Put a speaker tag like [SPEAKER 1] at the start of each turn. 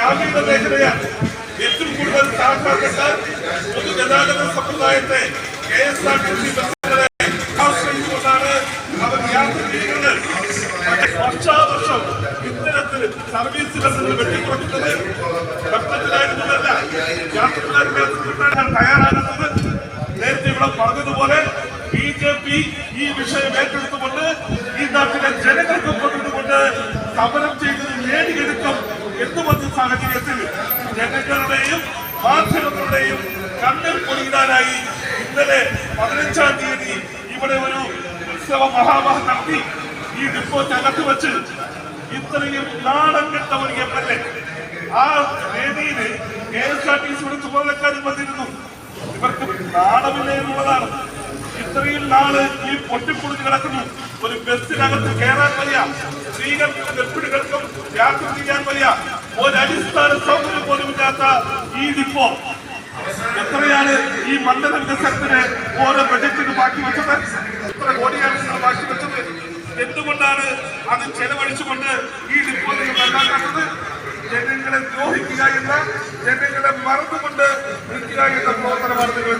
[SPEAKER 1] ഗ്രാമീണ മേഖലയാണ് ഏറ്റവും കൂടുതൽ സാധാരണ പൊതുഗതാഗത സമ്പ്രദായത്തെ K S R T C ബസ്സുകളെ ആശ്രയിച്ചുകൊണ്ടാണ് അവർ യാത്ര ചെയ്യുന്നത്. വർഷാവർഷം ഇത്തരത്തിൽ സർവീസ് ബസ്സുകൾ വെട്ടിക്കുറക്കുന്നത് ഭക്തത്തിലായിരുന്നതല്ല യാത്രക്കാർക്ക് കിട്ടാൻ തയ്യാറാകുന്നത് നേരത്തെ ഇവിടെ പറഞ്ഞതുപോലെ ബി ജെ പി ഈ വിഷയം ഏറ്റെടുത്തുകൊണ്ട് ഈ നാട്ടിലെ ജനങ്ങൾക്ക് പങ്കിട്ടുകൊണ്ട് സമരം ചെയ്തത് നേടിയെടുക്കും എന്ന് സാഹചര്യത്തിൽ ജനങ്ങളുടെയും മാധ്യമങ്ങളുടെയും കണ്ണിൽ പൊടിയിടാനായി ഇന്നലെ പതിനഞ്ചാം തീയതി ഇവിടെ ഒരു ഉത്സവ മഹാമഹ നടത്തി. ഈ ഡിപ്പോയ്ക്കകത്ത് വെച്ച് ഇത്രയും നാടൻ കെട്ട ഒരു എം എൽ എ. ആ വേദിയിൽ കെ എസ് ആർ ടി സിയുടെ ചുമതലക്കാരും വന്നിരുന്നു. ഇവർക്ക് നാണമില്ല എന്നുള്ളതാണ്. നാൾ ഈ പൊട്ടിപ്പൊളിഞ്ഞ് കിടക്കുന്നു ഒരു ബസ്സിനകത്ത് കയറാൻ വയ്യ. സ്ത്രീകൾക്കും ഗർഭിണികൾക്കും യാത്ര ചെയ്യാൻ വയ്യ. ഒരു അടിസ്ഥാന സൗകര്യം പോലും ഇല്ലാത്ത ഈ ഡിപ്പോ എത്രയാണ് ഈ മണ്ഡല വികസനത്തിന് ഓരോ ബജറ്റിന് ബാക്കി വെച്ചത്? എത്ര കോടിയാണ് നിങ്ങൾ ബാക്കി വെച്ചത്? എന്തുകൊണ്ടാണ് അത് ചെലവഴിച്ചുകൊണ്ട് ഈ ഡിപ്പോ നിങ്ങൾ നന്നാക്കാത്തത്? ജനങ്ങളെ ദ്രോഹിക്കുക എന്ന ജനങ്ങളെ മറന്നുകൊണ്ട് നിൽക്കുക എന്ന പ്രവർത്തനമാണ് നിങ്ങൾ